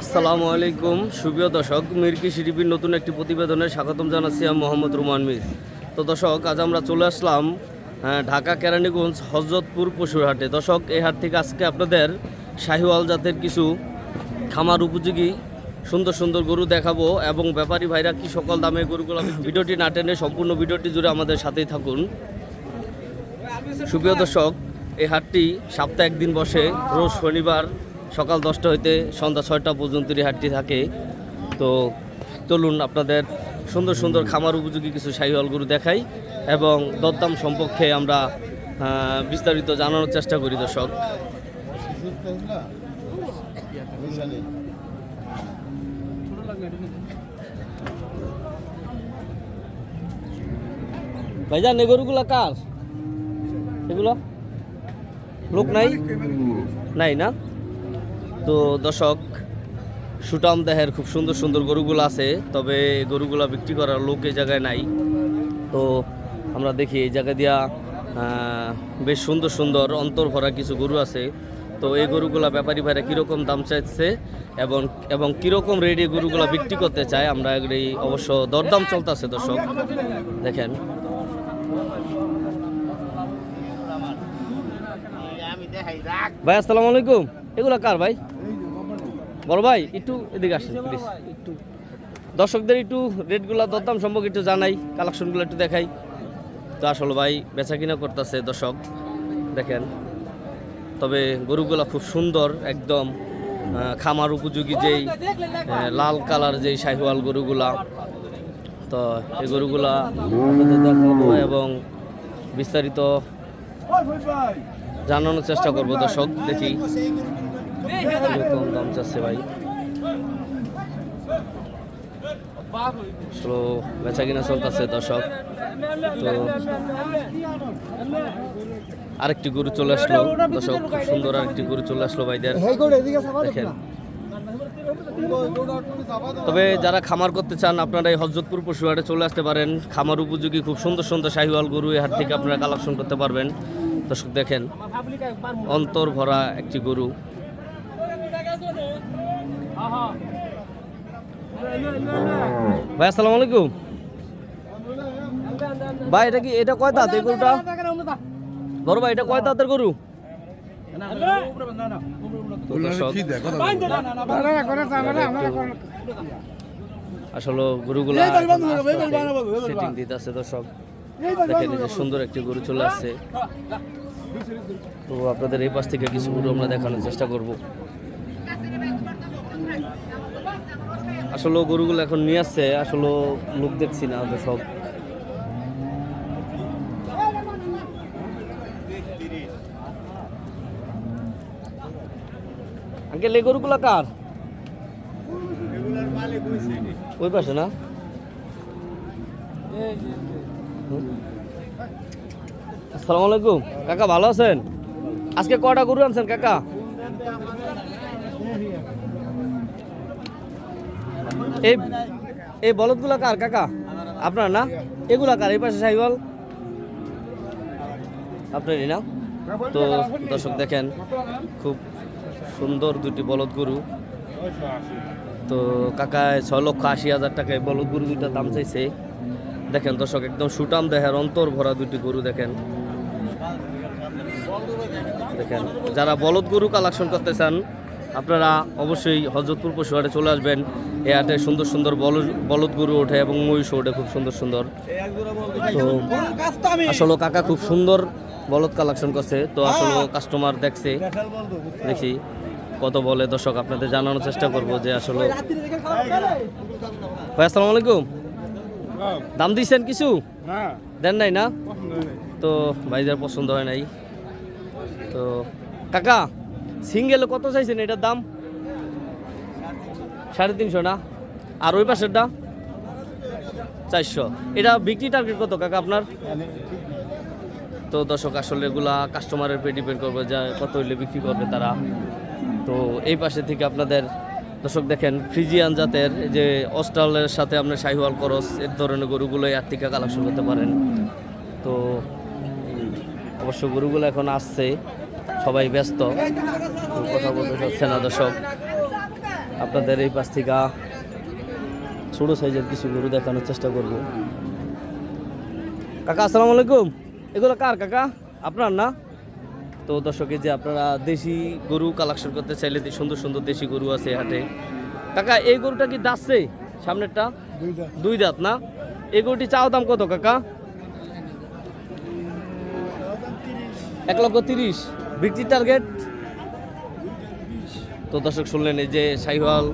আসসালামু আলাইকুম। সুপ্রিয় দর্শক মিরকি শিরিপির নতুন একটি প্রতিবেদনে স্বাগতম জানাচ্ছি আমি মোহাম্মদ রুমান মির। তো দর্শক আজ আমরা চলে আসলাম আহ, ঢাকা কেরানীগঞ্জ হজরতপুর পশুর হাটে। দর্শক এই হাট থেকে আজকে আপনাদের শাহিওয়াল জাতের কিছু খামার উপযোগী সুন্দর সুন্দর গরু দেখাবো এবং ব্যাপারী ভাইরা কি সকল দামে গরুগুলো ভিডিওটি না টেনে সম্পূর্ণ ভিডিওটি জুড়ে আমাদের সাথেই থাকুন। সুপ্রিয় দর্শক এই হাটটি সপ্তাহে একদিন বসে রোজ শনিবার সকাল দশটা হইতে সন্ধ্যা ছয়টা পর্যন্ত এই হাটটি থাকে। তো চলুন আপনাদের সুন্দর সুন্দর খামার উপযোগী কিছু শাহিওয়াল গরু দেখাই এবং দরদাম সম্পর্কে আমরা বিস্তারিত জানানোর চেষ্টা করি দর্শক। ভাইজান এই গরুগুলা কার? এগুলো? লোক নাই? নাই না? তো দর্শক সুটাম দেহের খুব সুন্দর সুন্দর গরুগুলো আছে, তবে গরুগুলা বিক্রি করার লোক এই জায়গায় নাই। তো আমরা দেখি এই জায়গা দিয়া বেশ সুন্দর সুন্দর অন্তর ভরা কিছু গরু আছে। তো এই গরুগুলা ব্যাপারী ভাইরা কীরকম দাম চাইছে এবং এবং কীরকম রেডি গরুগুলা বিক্রি করতে চায়, আমরা এই অবশ্য দরদাম চলতেছে দর্শক। দেখেন। ভাই, আসসালামু আলাইকুম। এগুলো কার ভাই? বড় ভাই একটু এদিকে আসেন প্লিজ একটু। দর্শকদের একটু রেটগুলো দরদাম সম্পর্কে একটু জানাই কালেকশনগুলো একটু দেখাই। তো আসলে ভাই বেচা কিনা করতেছে দর্শক দেখেন। তবে গরুগুলা খুব সুন্দর একদম খামার উপযোগী যেই লাল কালার যেই শাহিওয়াল গরুগুলা। তো এই গরুগুলা আপনাদের দেখাবো এবং বিস্তারিত জানানোর চেষ্টা করব দর্শক দেখি। কীরকম দাম চাচ্ছে ভাই। বেচা কিনা চলতেছে দর্শক। তো আরেকটি গরু চলে আসলো। দর্শক খুব সুন্দর আরেকটি গরু চলে আসলো ভাইদের। দেখেন। তবে যারা খামার করতে চান আপনারা এই হজরতপুর পশুহাটে চলে আসতে পারেন। খামার উপযোগী খুব সুন্দর সুন্দর শাহিওয়াল গরু এই হাট থেকে আপনারা কালেকশন করতে পারবেন। দর্শক দেখেন। অন্তর ভরা একটি গরু। ভাই আসসালামু আলাইকুম। ভাই এটা কি এটা কয় দাঁত এই গরুটা? বড় ভাই এটা কয় দাঁতের গরু? আসলে গরুগুলা সেটিং দিতে আছে দর্শক। দেখেন যে সুন্দর একটি গরু চলে আসছে। তো আপনাদের এই পাশ থেকে কিছু গরু আমরা দেখানোর চেষ্টা করব। আসলে গরুগুলো এখন নিয়ে আসছে, আসলে লোক দেখছি না দর্শক আঙ্কেল, এই গরুগুলা কার? ওই পাশে না? আসসালামু আলাইকুম। কাকা, ভালো আছেন? আজকে কটা গরু আনছেন, কাকা? এই এই বলদগুলা কার, কাকা? আপনার না? এগুলা কার? এই পাশে সাইবল আপনারই না? তো দর্শক দেখেন, খুব সুন্দর দুটি বলদ গরু। তো কাকায় ছয় লক্ষ আশি হাজার টাকায় বলদ গরু দুইটার দাম চাইছে। দেখেন দর্শক, একদম সুটাম দেহের অন্তর ভরা দুটি গরু দেখেন। দেখেন, যারা বলদ গরু কালেকশন করতে চান আপনারা অবশ্যই হজরতপুর পশুহাটে চলে আসবেন। এই হাটে সুন্দর সুন্দর বলদ গরু ওঠে এবং মহিষ ওঠে, খুব সুন্দর সুন্দর। তো আসলে কাকা খুব সুন্দর বলদ কালেকশন করছে। তো আসলে কাস্টমার দেখছে। দেখি কত বলে, দর্শক আপনাদের জানানোর চেষ্টা করব যে আসলে ভাই, আসসালামু আলাইকুম। দাম দিয়েছেন কিছু? দেন নাই না? তো ভাইদের পছন্দ হয় নাই। তো কাকা সিঙ্গেলে কত চাইছেন এটার দাম? সাড়ে তিনশো না? আর ওই পাশেরটা? চারশো। এটা বিক্রি টার্গেট কত কাকা আপনার? তো দর্শক, আসলে এগুলা কাস্টমারের উপরে ডিপেন্ড করবে যে কত হইলে বিক্রি করবে তারা। তো এই পাশে থেকে আপনাদের, দর্শক দেখেন, ফ্রিজিয়ান জাতের যে অস্ট্রালের সাথে আপনার শাহিওয়াল করস, এর ধরনের গরুগুলো এর থেকে কালেকশন করতে পারেন। তো অবশ্য গরুগুলো এখন আসছে। সবাই ব্যস্ত। কথা বলতে চাচ্ছে না দর্শক। আপনাদের এই পাশ থেকে ছোটো সাইজের কিছু গরু দেখানোর চেষ্টা করব। কাকা আসসালামু আলাইকুম। এগুলো কার কাকা? আপনার না? তো দর্শকে যে আপনারা দেশি গরু কালেকশন করতে চাইলে সুন্দর সুন্দর দেশি গরু আছে হাটে। কাকা এই গরুটা কি দাচ্ছে সামনেরটা? দুই দাঁত। না? এই গরুটি চাও দাম কত কাকা? এক লক্ষ তিরিশ। বিক্রির টার্গেট। তো দর্শক শুনলেন এই যে শাহিওয়াল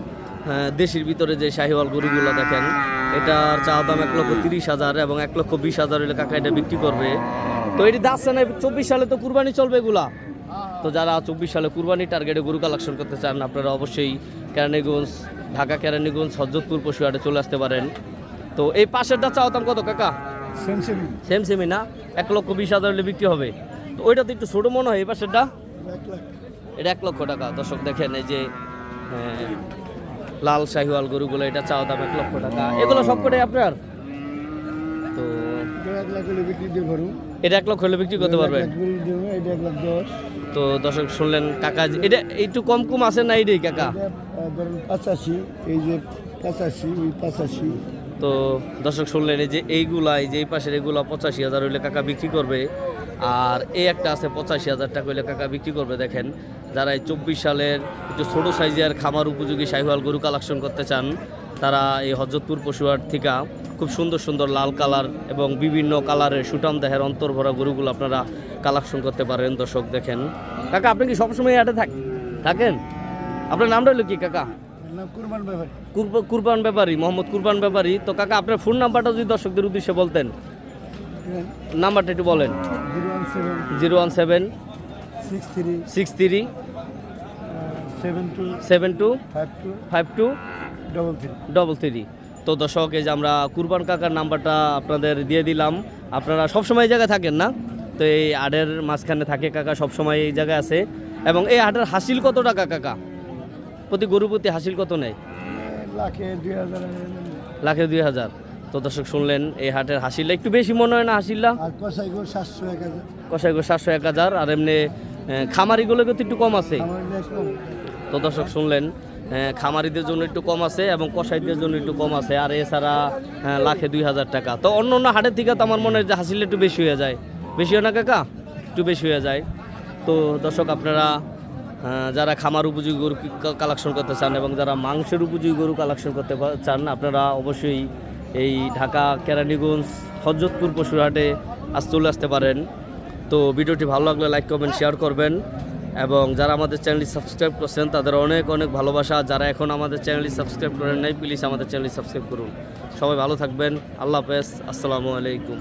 হ্যাঁ, দেশের ভিতরে যে শাহিওয়াল গরুগুলো দেখেন এটার চা দাম এক লক্ষ তিরিশ হাজার এবং এক লক্ষ বিশ হাজার হলে কাকা এটা বিক্রি করবে। তো এটি দাচ্ছে না চব্বিশ সালে তো কুরবানি চলবে এগুলা। তো যারা চব্বিশ সালে কুরবানি টার্গেটে গরু কালেকশন করতে চান আপনারা অবশ্যই কেরানীগঞ্জ ঢাকা কেরানীগঞ্জ হজরতপুর পশুহাটে চলে আসতে পারেন। তো এই পাশেরটা চাও দাম কত কাকা? সেম সেমি সেম সেমই না? এক লক্ষ বিশ হাজার হলে বিক্রি হবে। ওইটা তো একটু ছোটো মনে হয় এই পাশেরটা? এক এটা এক লক্ষ টাকা। দর্শক দেখেন এই যে লাল শাহিওয়াল গরুগুলো এটা চাও দাম এক লক্ষ টাকা। এগুলো সব কটাই আপনার? তো এটা এক লক্ষ হলে বিক্রি করতে দশ। তো দর্শক শুনলেন কাকা এটা একটু কম কম আছে না এইটাই কাকা? পাঁচাশি এই যে পাঁচাশি ওই পাঁচাশি। তো দর্শক শুনলেন এই যে এইগুলা এই যে এই পাশের এগুলা পঁচাশি হাজার হইলে কাকা বিক্রি করবে, আর এই একটা আছে পঁচাশি হাজার টাকা হইলে কাকা বিক্রি করবে, দেখেন। যারা এই চব্বিশ সালের একটু ছোটো সাইজের খামার উপযোগী শাহিওয়াল গরু কালেকশন করতে চান, তারা এই হজরতপুর পশুহাট থেকে খুব সুন্দর সুন্দর লাল কালার এবং বিভিন্ন কালারের সুটাম দেহের অন্তর্ভরা গরুগুলো আপনারা কালেকশন করতে পারেন, দর্শক দেখেন। কাকা, আপনি কি সবসময় থাক, থাকেন? আপনার নামটা হলো কি, কাকা? কুরবান ব্যাপারী। কুরব- কুরবান ব্যাপারী মোহাম্মদ কুরবান ব্যাপারী। তো কাকা আপনার ফোন নাম্বারটা যদি দর্শকদের উদ্দেশ্যে বলতেন। নাম্বারটা একটু বলেন। Zero one seven six three seven two five two double three. তো দর্শক এই যে আমরা কুরবান কাকার নাম্বারটা আপনাদের দিয়ে দিলাম। আপনারা সবসময় এই জায়গায় থাকেন না? তো এই আডের মাঝখানে থাকে কাকা সবসময় এই জায়গায় আছে। এবং এই হাটের হাসিল কত টাকা কাকা? প্রতি গরু প্রতি হাসিল কত নেয়? লাখে দুই হাজার লাখে দুই হাজার। তো দর্শক শুনলেন এই হাটের হাসিলটা একটু বেশি মনে হয় না হাসিল্লা আর কষাই গো সাতশো এক হাজার। কষাইগো সাতশো এক হাজার আর এমনি খামারিগুলো কিন্তু একটু কম আছে। তো দর্শক শুনলেন খামারিদের জন্য একটু কম আছে এবং কষাইদের জন্য একটু কম আছে আর এছাড়া লাখে দুই হাজার টাকা। তো অন্য অন্য হাটের থেকে তো আমার মনে হয় যে হাসিলে একটু বেশি হয়ে যায়। বেশি হয় না কাকা? একটু বেশি হয়ে যায়। তো দর্শক আপনারা যারা খামার উপযোগী গরু কালেকশন করতে চান এবং যারা মাংসের উপযোগী গরু কালেকশন করতে চান, আপনারা অবশ্যই এই ঢাকা কেরানীগঞ্জ হজরতপুর পশুরহাটে আজ চলে আসতে পারেন। তো ভিডিওটি ভালো লাগলে লাইক কমেন্ট শেয়ার করবেন এবং যারা আমাদের চ্যানেলটি সাবস্ক্রাইব করছেন, তাদের অনেক অনেক ভালোবাসা। যারা এখন আমাদের চ্যানেলটি সাবস্ক্রাইব করেন নাই প্লিজ আমাদের চ্যানেলটি সাবস্ক্রাইব করুন। সবাই ভালো থাকবেন। আল্লাহ হাফেজ। আসসালামু আলাইকুম।